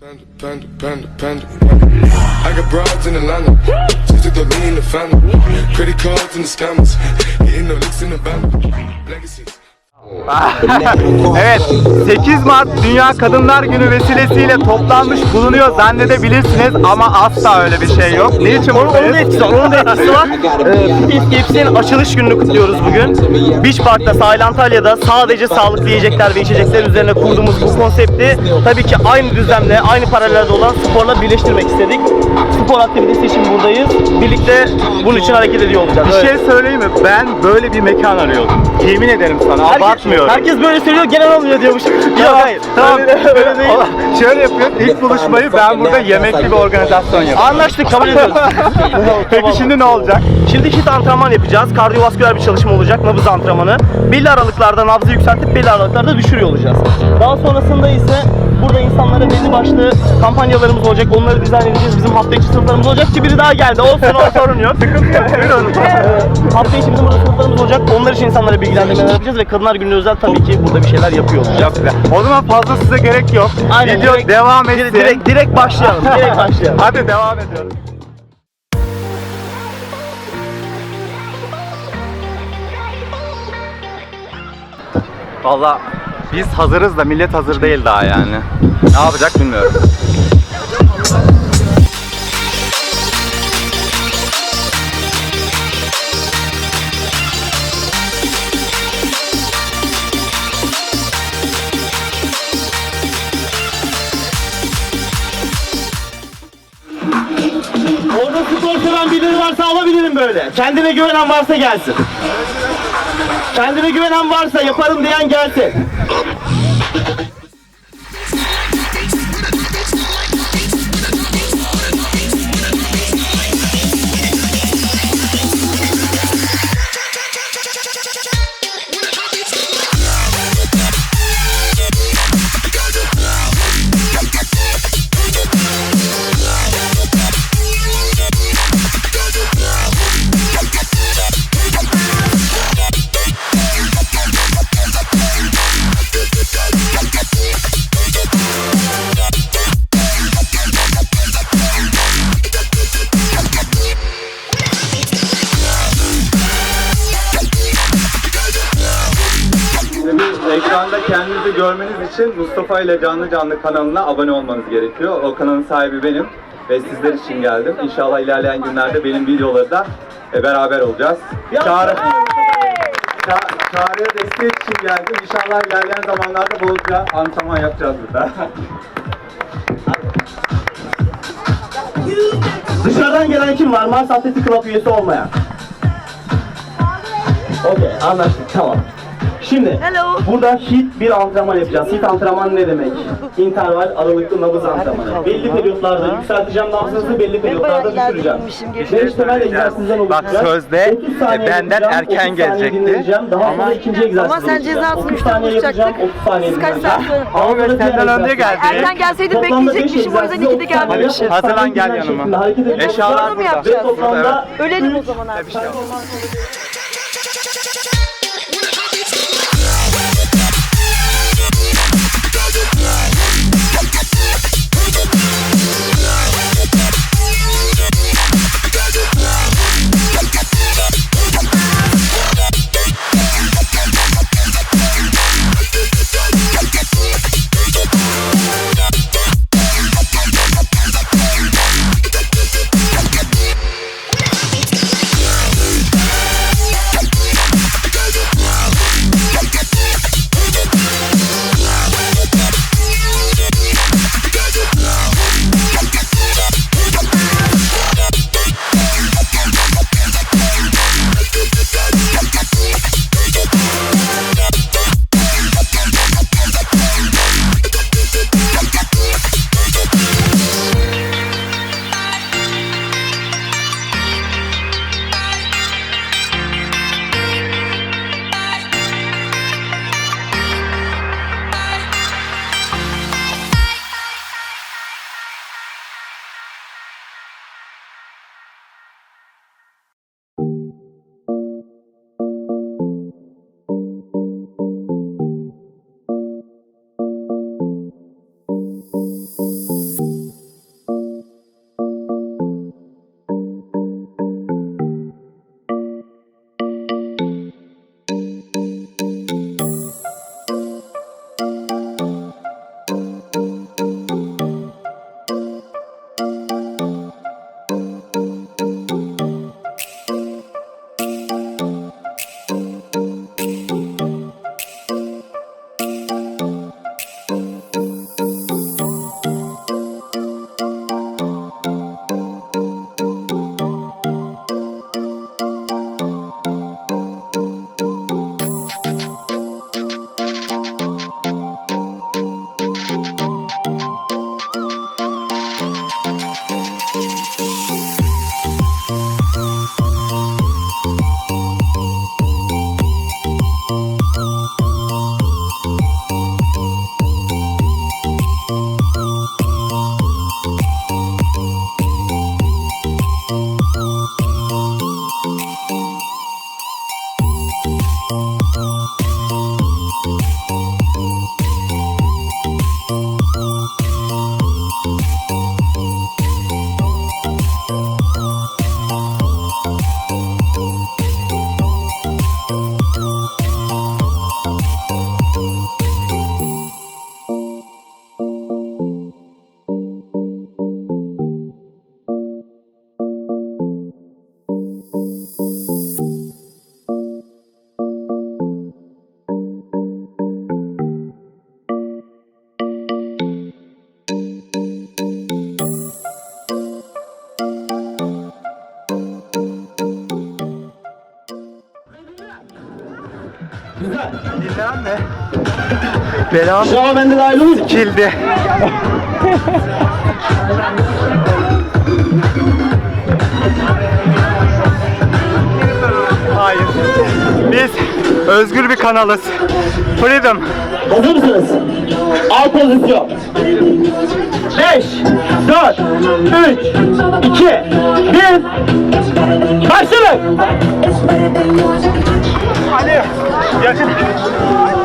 Panda, panda, panda, panda. I got broads in Atlanta. Just to throw me in the family. Credit cards and the scammers. Hitting the licks in the band. Legacies. evet 8 Mart Dünya Kadınlar Günü vesilesiyle toplanmış bulunuyor zannedebilirsiniz ama asla öyle bir şey yok. Niçin Onun, onun da etkisi var. Onun da etkisi var. Ee, Fit Escapes'in açılış gününü kutluyoruz bugün. Beach Park'ta sahil Antalya'da sadece sağlıklı yiyecekler ve içecekler üzerine kurduğumuz bu konsepti tabii ki aynı düzlemle, aynı paralelde olan sporla birleştirmek istedik. Spor aktivitesi için buradayız. Birlikte bunun için hareket ediyor olacağız. Bir şey söyleyeyim mi? Ben böyle bir mekan arıyordum. Yemin ederim sana herkes, abartmıyorum. herkes böyle söylüyor, genel olmuyor diyormuş. Yok hayır. Tamam. Öyle, öyle değil. Şöyle yapıyoruz. İlk buluşmayı ben burada yemekli bir organizasyon yapıyorum. Anlaştık, kabul ediyoruz. Peki şimdi ne olacak? Şimdi hit antrenman yapacağız. Kardiyovasküler bir çalışma olacak. Nabız antrenmanı. Belli aralıklarda nabzı yükseltip belli aralıklarda düşürüyor olacağız. Daha sonrasında ise burada insanlara belli başlı kampanyalarımız olacak. Onları dizayn edeceğiz. Bizim hafta içi sınıflarımız olacak ki biri daha geldi. Olsun o sorun yok. Sıkıntı yok. Buyurun. hafta içi bizim burada sınıflarımız olacak. Onlar için insanlara bilgilendirmeler yapacağız ve Kadınlar Günü özel tabii ki burada bir şeyler yapıyor olacağız. O zaman fazla size gerek yok. Aynen, Video direkt- devam etsin. Direkt, direkt, direkt başlayalım. Direkt başlayalım. Hadi devam ediyoruz. Valla biz hazırız da millet hazır değil daha yani. Ne yapacak bilmiyorum. Orada spor seven birileri varsa alabilirim böyle. Kendine güvenen varsa gelsin. Kendine güvenen varsa yaparım diyen gelsin. İçin Mustafa ile Canlı Canlı kanalına abone olmanız gerekiyor. O kanalın sahibi benim ve sizler için geldim. İnşallah ilerleyen günlerde benim videoları da e, beraber olacağız. Çağrı, Ça- Çağrı'ya destek için geldim. İnşallah ilerleyen zamanlarda bolca antrenman yapacağız burada. Dışarıdan gelen kim var? Mars Atletik Club üyesi olmayan. Okey anlaştık tamam. Şimdi Hello. burada hit bir antrenman yapacağız. Hit antrenman ne demek? İnterval aralıklı nabız antrenmanı. Belli periyotlarda yükselteceğim nabzınızı, belli periyotlarda düşüreceğim. Beş temel egzersizden Bak oluşacak. sözde, 30 saniye e, benden erken 30 saniye gelecekti. sonra ikinci egzersiz Ama sen cezasını 30 üçte saniye yapacağım, buluşacaktık. 30 saniye Siz kaç saat sonra? Daha sonra senden önce geldi. Erken Toplamda bekleyecekmişim, o yüzden ikide 30 saniye, gelmemişim. 30 Hazırlan, gel yanıma. Eşyalar burada. Ölelim o zaman artık. Mi? Belam Şava bende dahil olur. kildi. Hayır. Biz özgür bir kanalız. Freedom. Hazır mısınız? Al pozisyon. 5, 4, 3, 2, 1. Başlayın. Hadi. Yakın. Son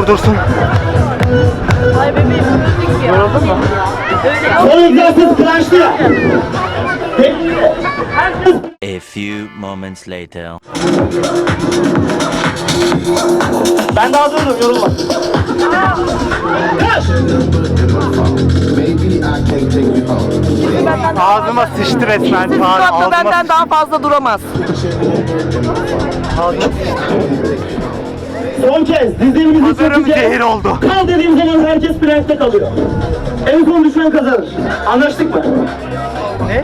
Biri beni durdursun. Yoruldun mu? Son egzersiz. Herkes A few moments later. Ben daha durdum yorulma. Ağzıma sıçtı resmen. Da ağzıma benden daha fazla duramaz. Son kez dizlerimizi Hazırım çekeceğiz. zehir oldu. Kal dediğim zaman herkes plankte kalıyor. En son düşen kazanır. Anlaştık mı? Ne?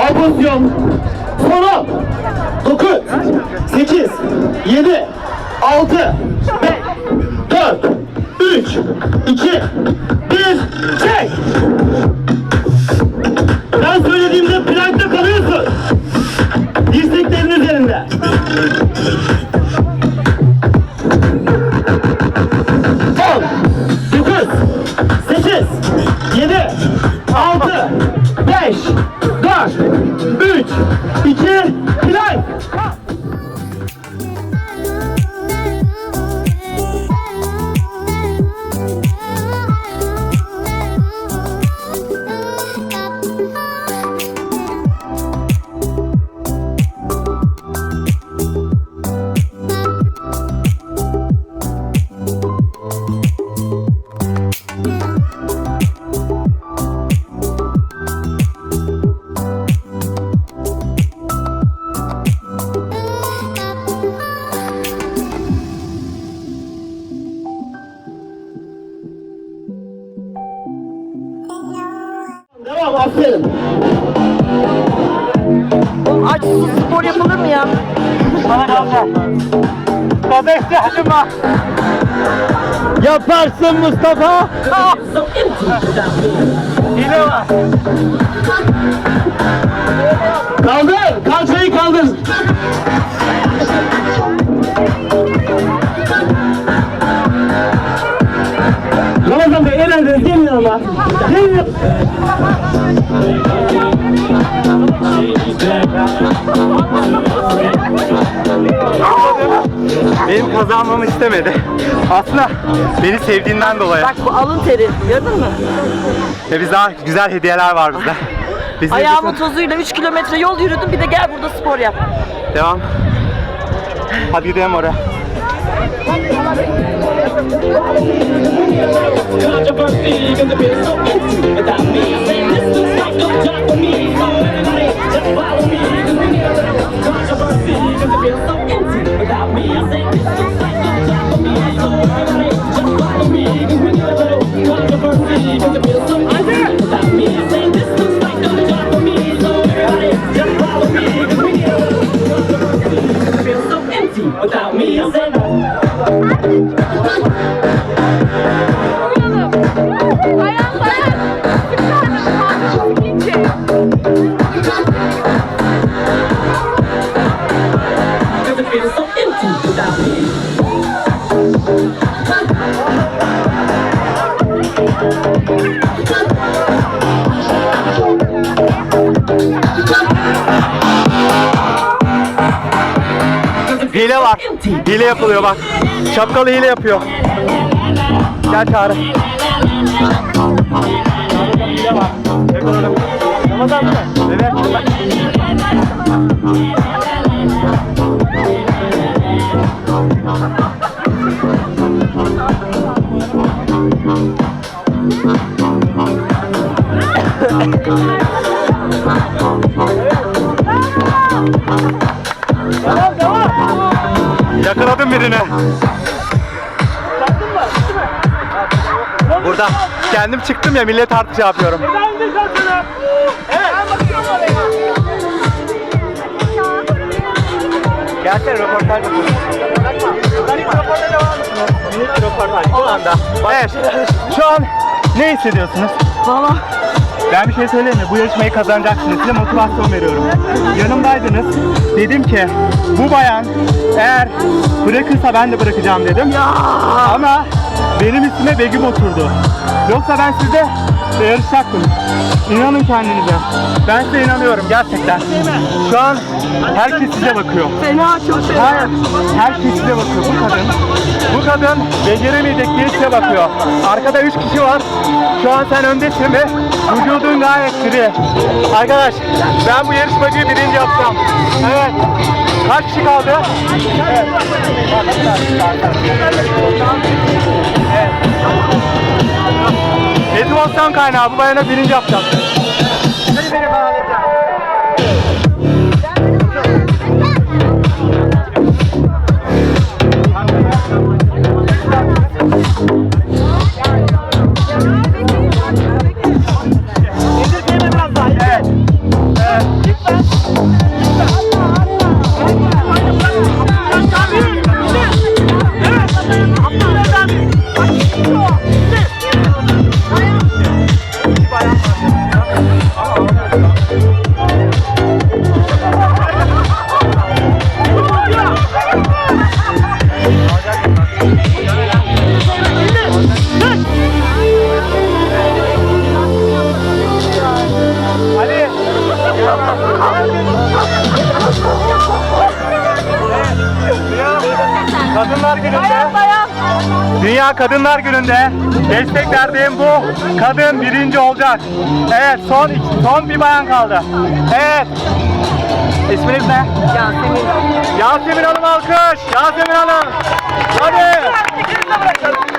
Al pozisyon. Son 10. 9, 8, 7, 6, 5, 4, 3, 2, 1, çek. Ben söylediğimde plankta kalıyorsun. Dirseklerin üzerinde. Yaparsın Mustafa. Hile var. Kaldır, kalçayı kaldır. Ramazan Bey eğlendiniz gelin yanıma. Gelin. Benim kazanmamı istemedi. Aslında beni sevdiğinden dolayı. Bak bu alın teri gördün mü? Ve biz daha güzel hediyeler var bizde. Biz Ayağımın tozuyla 3 kilometre yol yürüdüm bir de gel burada spor yap. Devam. Hadi gidelim oraya. Controversy, cause the beer's so empty without me. I say this looks like a job for me. So everybody, just follow me. Cause we need a little controversy, cause the beer's so empty without me. I say this looks like a job for me. So everybody, Hile yapılıyor bak. Şapkalı hile yapıyor. Gel Çağrı. Evet. Yakaladım birini. Burada kendim çıktım ya millet artı şey yapıyorum. Gelsene röportaj yapalım. Röportaj devam? Minik röportaj. O anda. Evet. Şu an ne hissediyorsunuz? Valla. Ben bir şey söyleyeyim mi? Bu yarışmayı kazanacaksınız. Size motivasyon veriyorum. Yanımdaydınız. Dedim ki bu bayan eğer bırakırsa ben de bırakacağım dedim. Ama benim üstüme Begüm oturdu. Yoksa ben sizde yarışacaktım. İnanın kendinize. Ben size inanıyorum gerçekten. Şu an herkes size bakıyor. Fena çok fena. Hayır, herkes size bakıyor. Bu kadın, bu kadın beceremeyecek diye size bakıyor. Arkada üç kişi var. Şu an sen öndesin ve vücudun gayet diri. Arkadaş, ben bu yarışmacıyı birinci yapacağım. Evet. Kaç kişi kaldı? Evet. Evet. Motivasyon kaynağı. Bu bayana birinci yapacağım. Dünya Kadınlar Günü'nde destek verdiğim bu kadın birinci olacak. Evet son son bir bayan kaldı. Evet. İsminiz ne? Yasemin. Yasemin Hanım alkış. Yasemin Hanım. Hadi.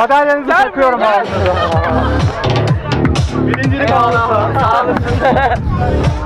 Madalyanızı takıyorum abi. Birincilik aldı. Sağ olasın.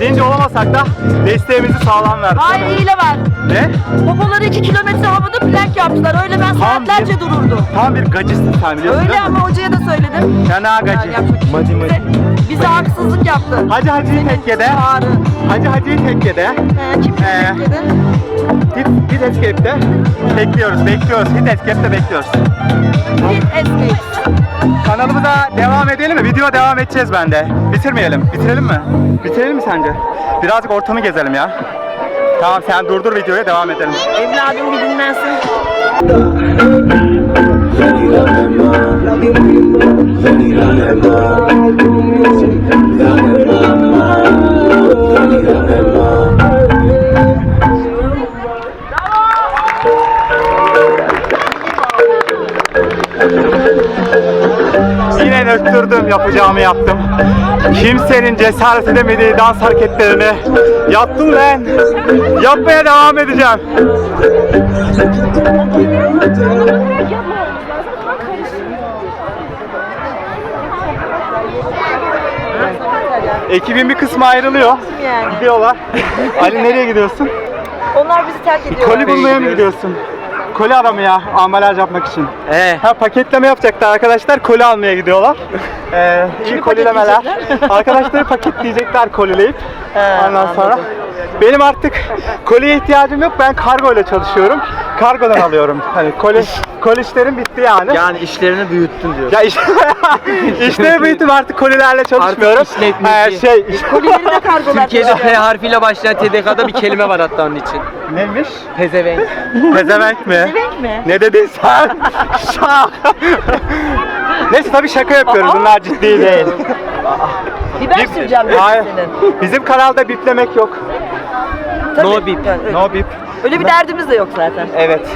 Birinci olamasak da desteğimizi sağlam verdik. Hayır hile var. Ne? Popoları 2 kilometre havada plank yaptılar. Öyle ben Tam saatlerce bir- dururdum. Tam bir gacısın sen biliyorsun Öyle ama hocaya da söyledim. Fena gacı. Madi madi. Bize, haksızlık yaptı. Hacı Hacı'yı tekkede. Çağrı. Hacı Hacı'yı tekkede. Ee, kim Ee, tekledi? Hit, hit escape'de bekliyoruz, bekliyoruz. Hit escape'de bekliyoruz. Hit escape. Kanalımıza devam edelim mi? Video devam edeceğiz bende. Bitirmeyelim. Bitirelim mi? Bitirelim mi sence? Birazcık ortamı gezelim ya. Tamam sen durdur videoya devam edelim. Evladım bir dinlensin. Yine nöktürdüm, yapacağımı yaptım. Kimsenin cesaret edemediği dans hareketlerini yaptım ben. Yapmaya devam edeceğim. Ekibin bir kısmı ayrılıyor. Yani. Gidiyorlar. Ali nereye gidiyorsun? Onlar bizi terk ediyorlar. Koli bulmaya mı gidiyorsun? Koli adamı ya, ambalaj yapmak için. Ee, Ha paketleme yapacaklar arkadaşlar, koli almaya gidiyorlar. Ee, iyi kolilemeler. Arkadaşları paketleyecekler kolileyip. Ondan sonra benim artık kolye ihtiyacım yok. Ben kargo ile çalışıyorum. Kargodan alıyorum. Hani koli, koli işlerim bitti yani. Yani işlerini büyüttün diyor. Ya iş, işte büyüttüm artık kolilerle çalışmıyorum. Artık işletmeci. Ee, şey, Kolileri de kargolar. Türkiye'de P harfiyle başlayan TDK'da bir kelime var hatta onun için. neymiş? Pezevenk. Pezevenk mi? Demek mi? Ne dedin sen? Şak. Neyse tabii şaka yapıyoruz. Bunlar ciddi değil. Biber süreceğim ben Hayır. senin. Bizim kanalda biplemek yok. Tabii. No beep. Yani öyle, No bip. öyle bir derdimiz de yok zaten. Evet.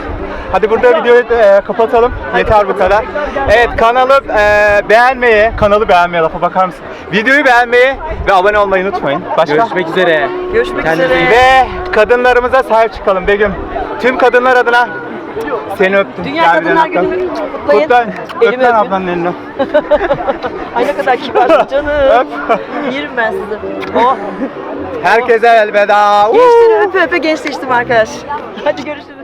Hadi burada videoyu e, kapatalım. Yeter bu kadar. Evet kanalı e, beğenmeyi, kanalı beğenmeye lafa bakar mısın? Videoyu beğenmeyi ve abone olmayı unutmayın. Başka? Görüşmek üzere. Görüşmek Kendinize iyi üzere. Ve kadınlarımıza sahip çıkalım Begüm. Tüm kadınlar adına seni öptüm. Dünya Kadınlar. Günü'nü kutlayın. Kutla. Elimi Öp lan öpün. ablanın elini. Ay ne kadar kibarsın canım. Öp. Yerim ben sizi. Oh. Herkese elveda. Gençleri öpe öpe gençleştim arkadaş. Hadi görüşürüz.